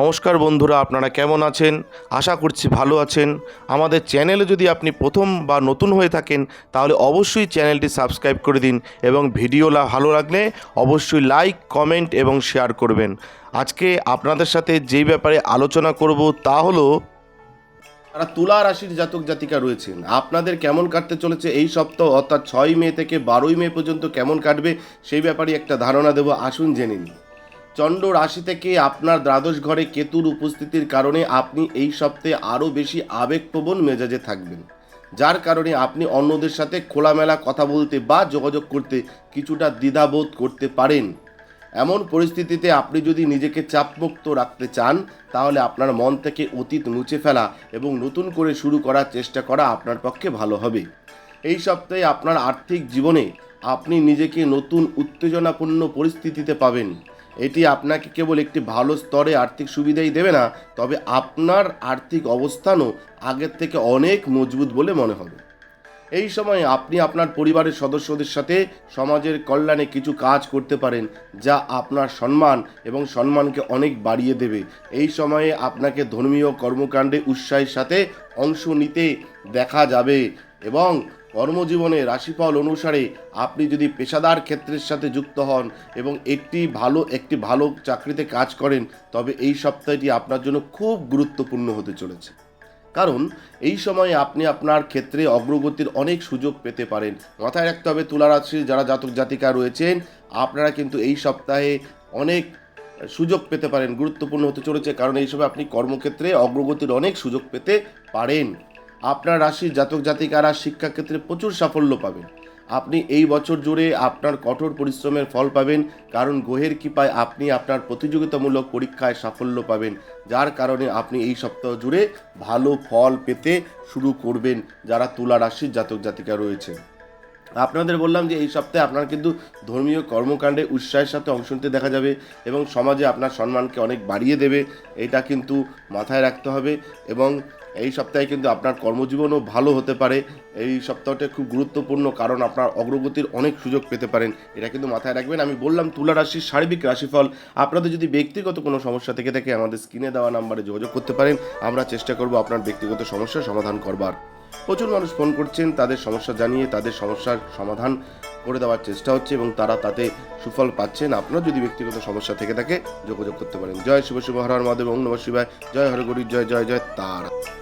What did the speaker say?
নমস্কার বন্ধুরা, আপনারা কেমন আছেন? আশা করছি ভালো আছেন। আমাদের চ্যানেলে যদি আপনি প্রথম বা নতুন হয়ে থাকেন, তাহলে অবশ্যই চ্যানেলটি সাবস্ক্রাইব করে দিন এবং ভিডিও ভালো লাগলে অবশ্যই লাইক, কমেন্ট এবং শেয়ার করবেন। আজকে আপনাদের সাথে যেই ব্যাপারে আলোচনা করব তা হলো, যারা তুলা রাশির জাতক জাতিকা রয়েছেন, আপনাদের কেমন কাটতে চলেছে এই সপ্তাহ, অর্থাৎ ছয় মে থেকে বারোই মে পর্যন্ত কেমন কাটবে, সেই ব্যাপারে একটা ধারণা দেবো। আসুন জেনে নিই। চন্দ্র রাশি থেকে আপনার দ্বাদশ ঘরে কেতুর উপস্থিতির কারণে আপনি এই সপ্তাহে আরও বেশি আবেগপ্রবণ মেজাজে থাকবেন। যার কারণে আপনি অন্যদের সাথে খোলামেলা কথা বলতে বা যোগাযোগ করতে কিছুটা দ্বিধাবোধ করতে পারেন। এমন পরিস্থিতিতে আপনি যদি নিজেকে চাপমুক্ত রাখতে চান, তাহলে আপনার মন থেকে অতীত মুছে ফেলা এবং নতুন করে শুরু করার চেষ্টা করা আপনার পক্ষে ভালো হবে। এই সপ্তাহে আপনার আর্থিক জীবনে আপনি নিজেকে নতুন উত্তেজনাপূর্ণ পরিস্থিতিতে পাবেন। এটি আপনাকে কেবল একটি ভালো স্তরে আর্থিক সুবিধাই দেবে না, তবে আপনার আর্থিক অবস্থানও আগের থেকে অনেক মজবুত বলে মনে হবে। এই সময় আপনি আপনার পরিবারের সদস্যদের সাথে সমাজের কল্যাণে কিছু কাজ করতে পারেন, যা আপনার সম্মান এবং সম্মানকে অনেক বাড়িয়ে দেবে। এই সময়ে আপনাকে ধর্মীয় কর্মকাণ্ডে উৎসাহের সাথে অংশ নিতে দেখা যাবে এবং কর্মজীবনে রাশিফল অনুসারে আপনি যদি পেশাদার ক্ষেত্রের সাথে যুক্ত হন এবং একটি ভালো একটি ভালো চাকরিতে কাজ করেন, তবে এই সপ্তাহটি আপনার জন্য খুব গুরুত্বপূর্ণ হতে চলেছে। কারণ এই সময়ে আপনি আপনার ক্ষেত্রে অগ্রগতির অনেক সুযোগ পেতে পারেন। মাথায় রাখতে হবে তুলা রাশির যারা জাতক জাতিকা রয়েছেন, আপনারা কিন্তু এই সপ্তাহে অনেক সুযোগ পেতে পারেন, গুরুত্বপূর্ণ হতে চলেছে। কারণ এই সময় আপনি কর্মক্ষেত্রে অগ্রগতির অনেক সুযোগ পেতে পারেন। আপনার রাশির জাতক জাতিকারা শিক্ষাক্ষেত্রে প্রচুর সাফল্য পাবেন। আপনি এই বছর জুড়ে আপনার কঠোর পরিশ্রমের ফল পাবেন, কারণ গ্রহের কৃপায় আপনি আপনার প্রতিযোগিতামূলক পরীক্ষায় সাফল্য পাবেন, যার কারণে আপনি এই সপ্তাহ জুড়ে ভালো ফল পেতে শুরু করবেন, যারা তুলা রাশির জাতক জাতিকা রয়েছে আপনাদের বললাম যে এই সপ্তাহে আপনার কিন্তু ধর্মীয় কর্মকাণ্ডে উৎসাহের সাথে অংশ নিতে দেখা যাবে এবং সমাজে আপনার সম্মানকে অনেক বাড়িয়ে দেবে, এটা কিন্তু মাথায় রাখতে হবে এবং এই সপ্তাহে কিন্তু আপনার কর্মজীবনও ভালো হতে পারে। এই সপ্তাহটা খুব গুরুত্বপূর্ণ কারণ আপনার অগ্রগতির অনেক সুযোগ পেতে পারেন। এটা কিন্তু মাথায় রাখবেন। আমি বললাম, তুলা রাশির সার্বিক রাশিফল। আপনাদের যদি ব্যক্তিগত কোনো সমস্যা থেকে থাকে, আমাদের স্ক্রিনে দেওয়া নাম্বারে যোগাযোগ করতে পারেন। আমরা চেষ্টা করব আপনার ব্যক্তিগত সমস্যার সমাধান করবার। প্রচুর মানুষ ফোন করছেন, তাদের সমস্যা জানিয়ে তাদের সমস্যার সমাধান করে দেওয়ার চেষ্টা হচ্ছে এবং তারা তাতে সুফল পাচ্ছেন। আপনার যদি ব্যক্তিগত সমস্যা থেকে থাকে, যোগাযোগ করতে পারেন। জয় শিব শিব হর হর মহাদেব, ওং নমঃ শিবায়। জয় হরগরি জয় জয় জয় তারা।